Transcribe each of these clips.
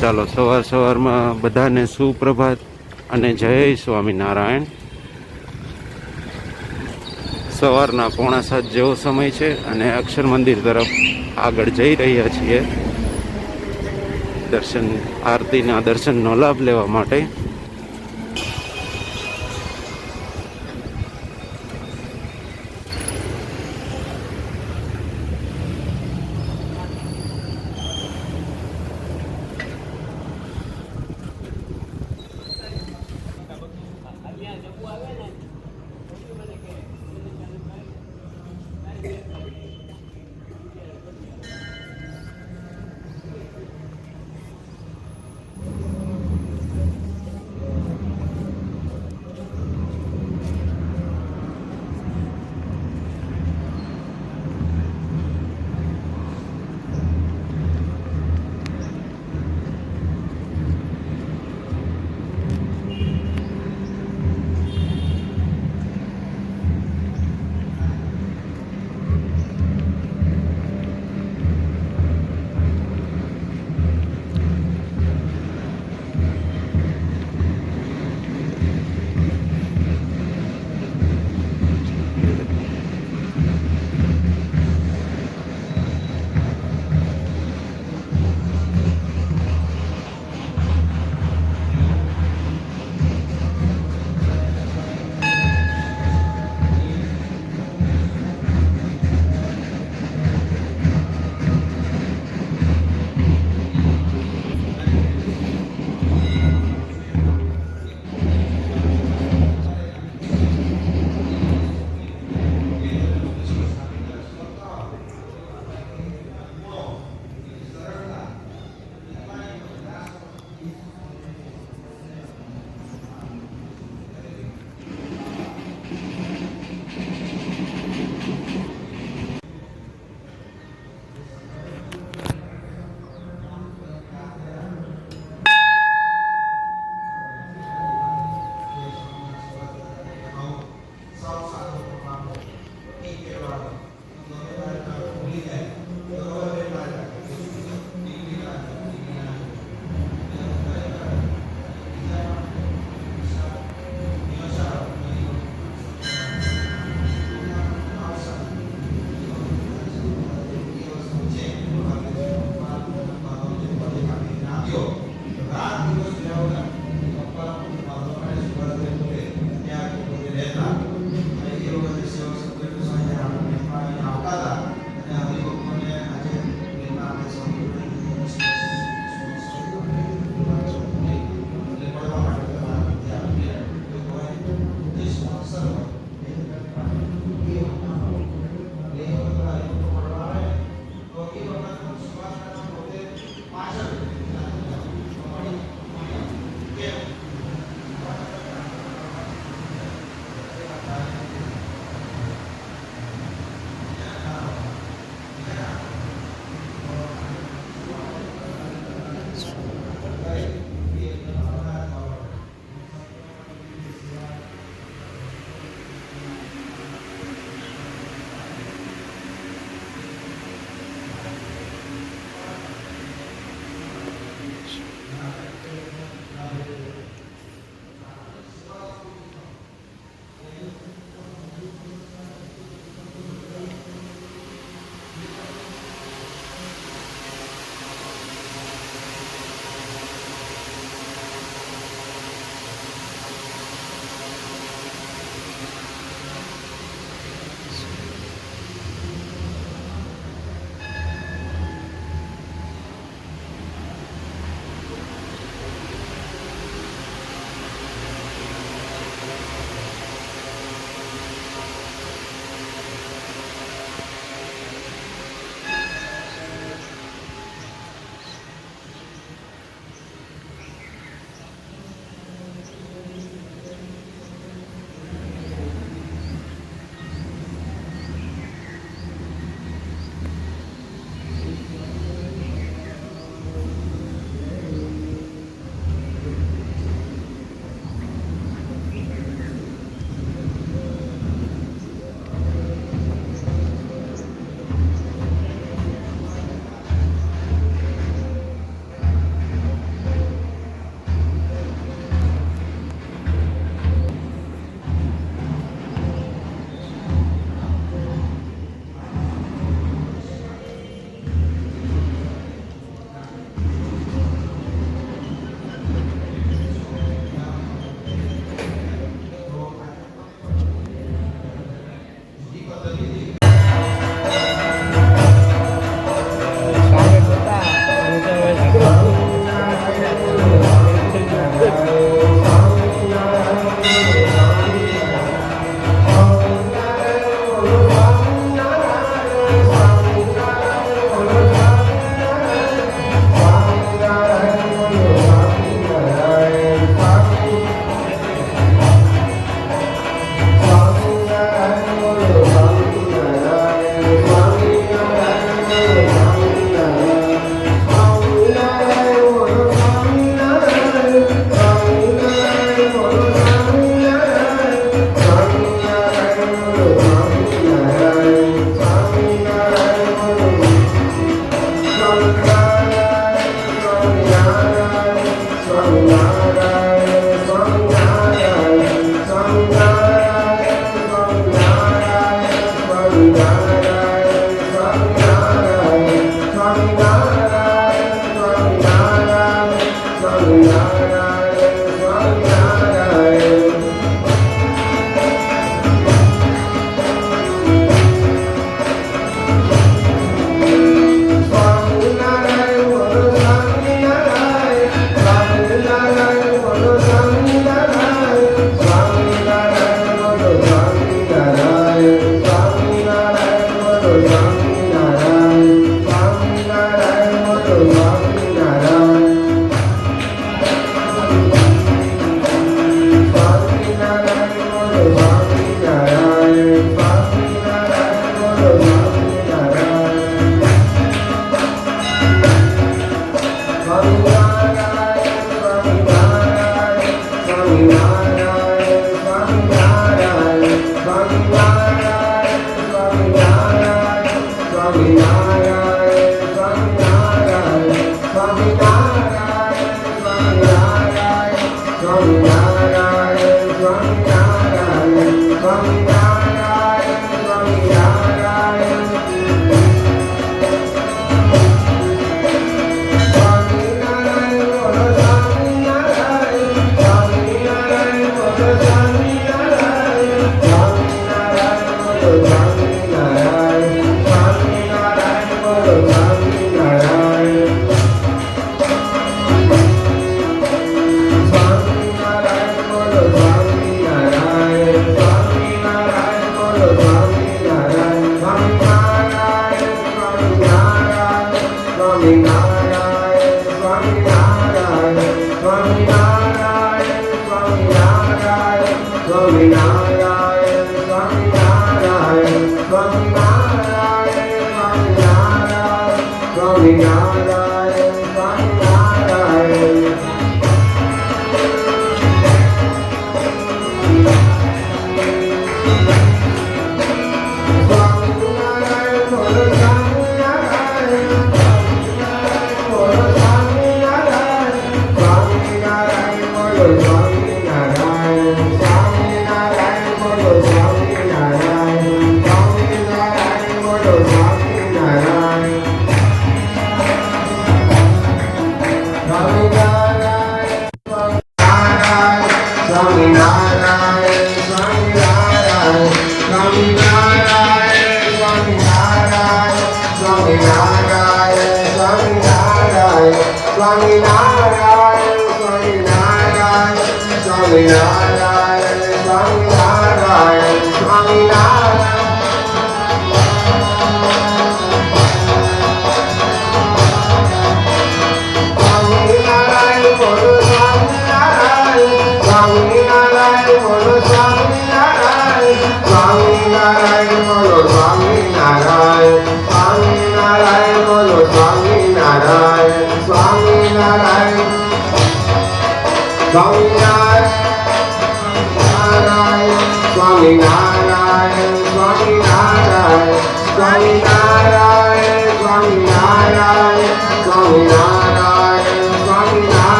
ચાલો, સવાર સવારમાં બધાને સુપ્રભાત અને જય સ્વામિનારાયણ. સવારના પોણા સાત જેવો સમય છે અને અક્ષર મંદિર તરફ આગળ જઈ રહ્યા છીએ. દર્શન, આરતીના દર્શનનો લાભ લેવા માટે.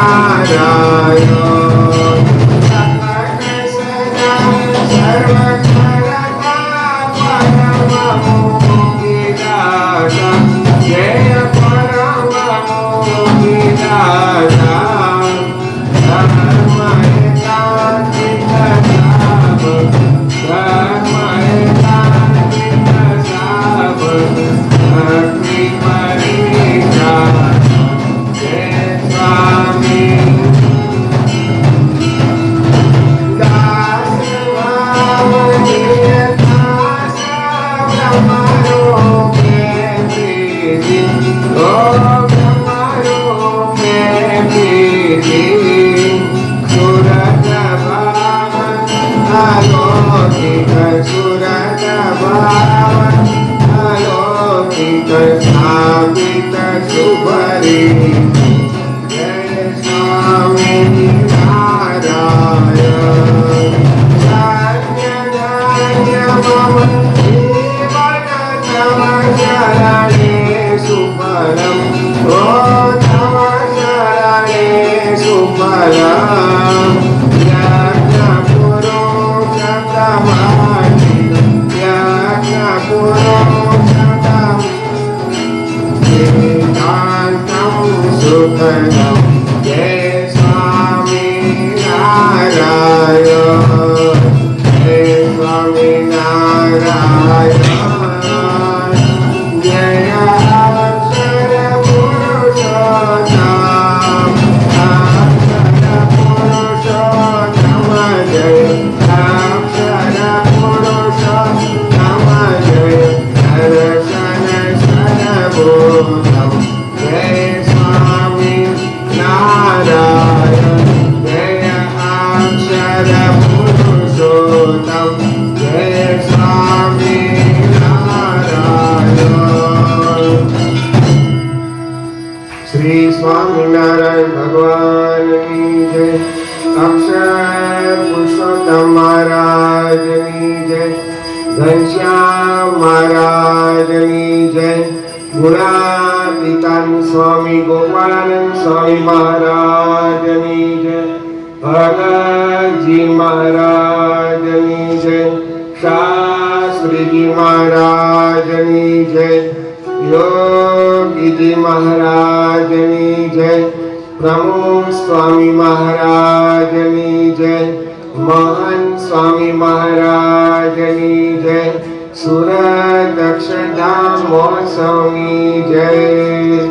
Para સુરત ભાવિત શુભરી મહારાજજી મહારાજની જય. શાસ્ત્રીજી મહારાજની જય. યોગીજી મહારાજની જય. પ્રમુખ સ્વામી મહારાજની જય. મહંત સ્વામી મહારાજની જય. સુરત અક્ષરધામ મહોત્સવની જય.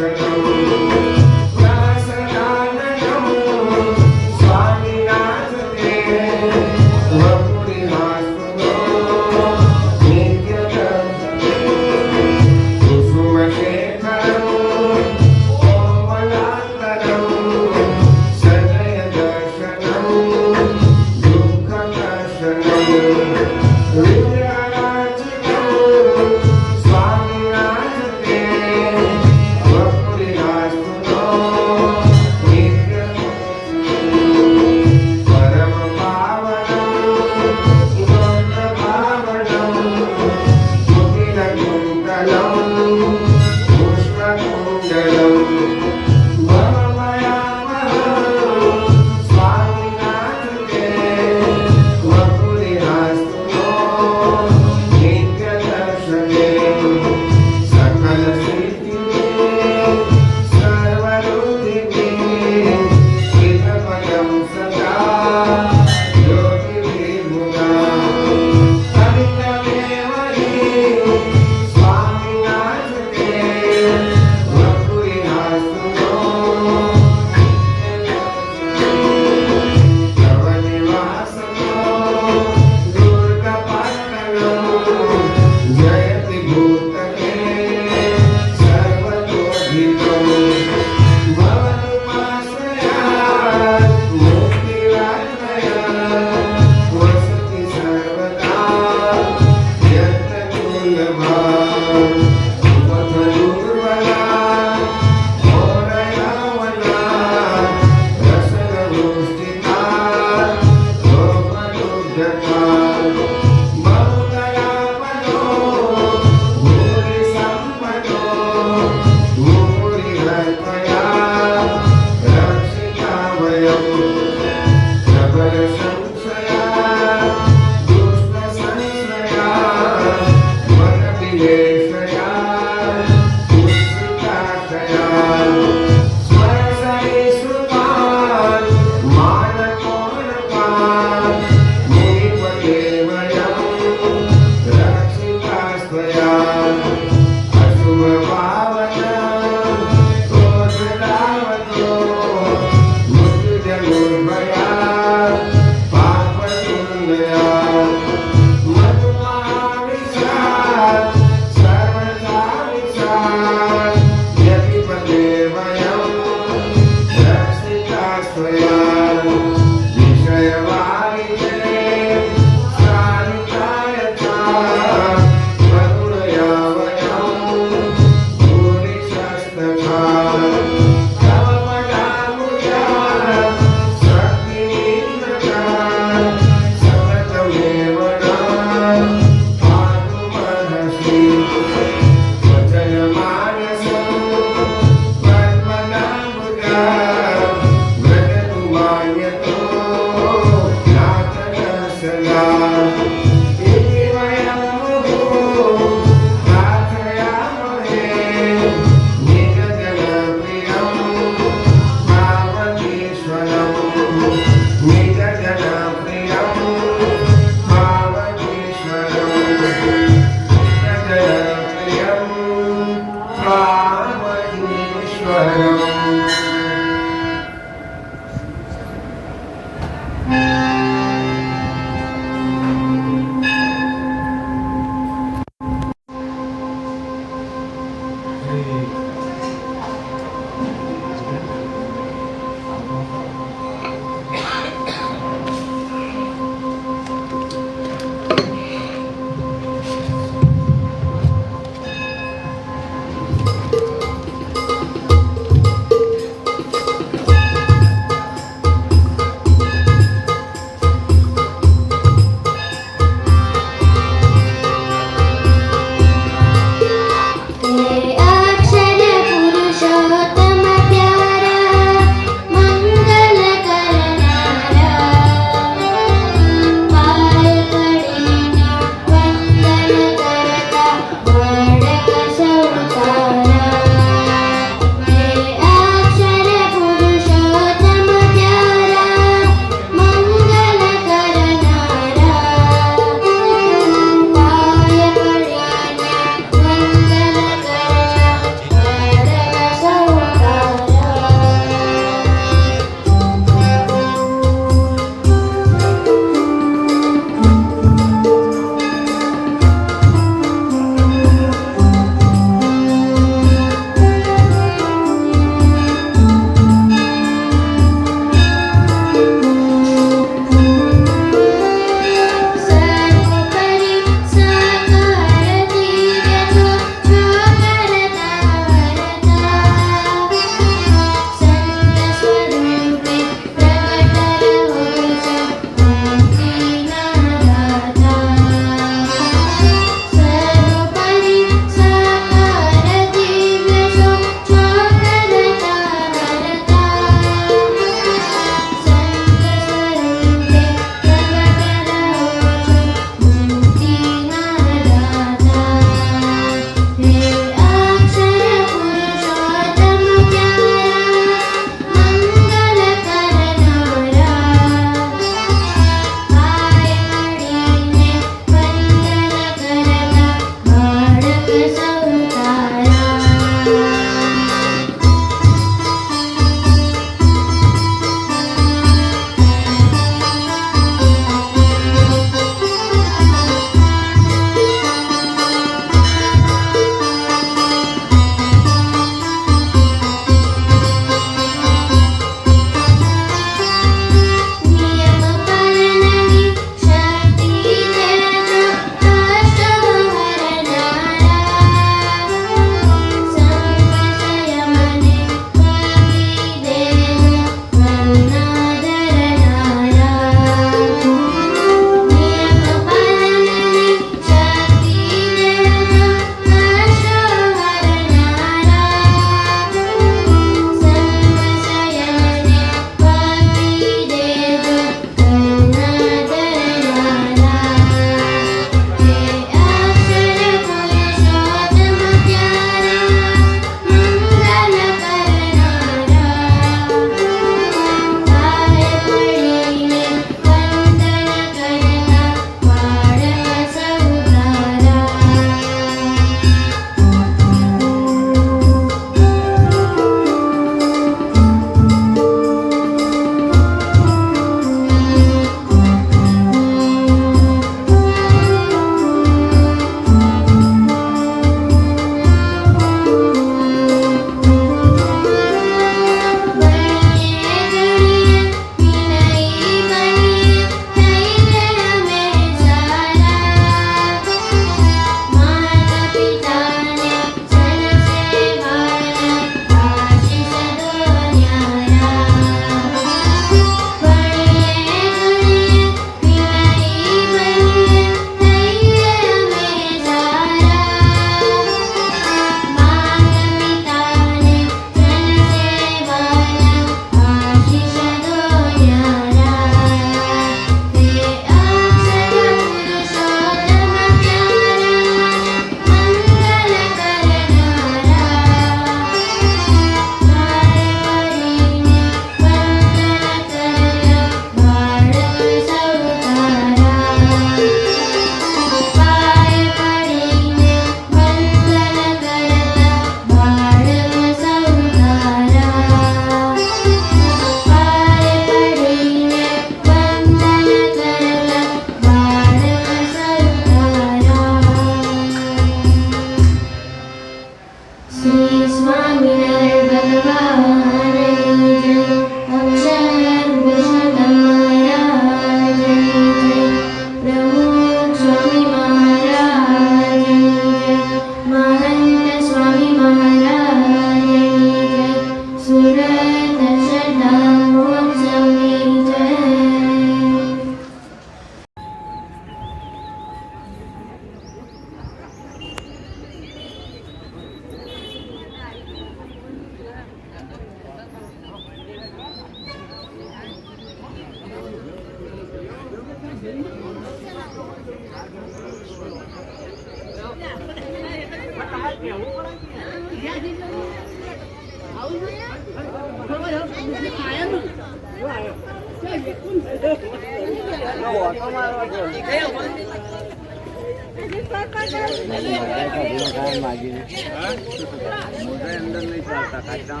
અંદર નહીં ચાલતા કાચા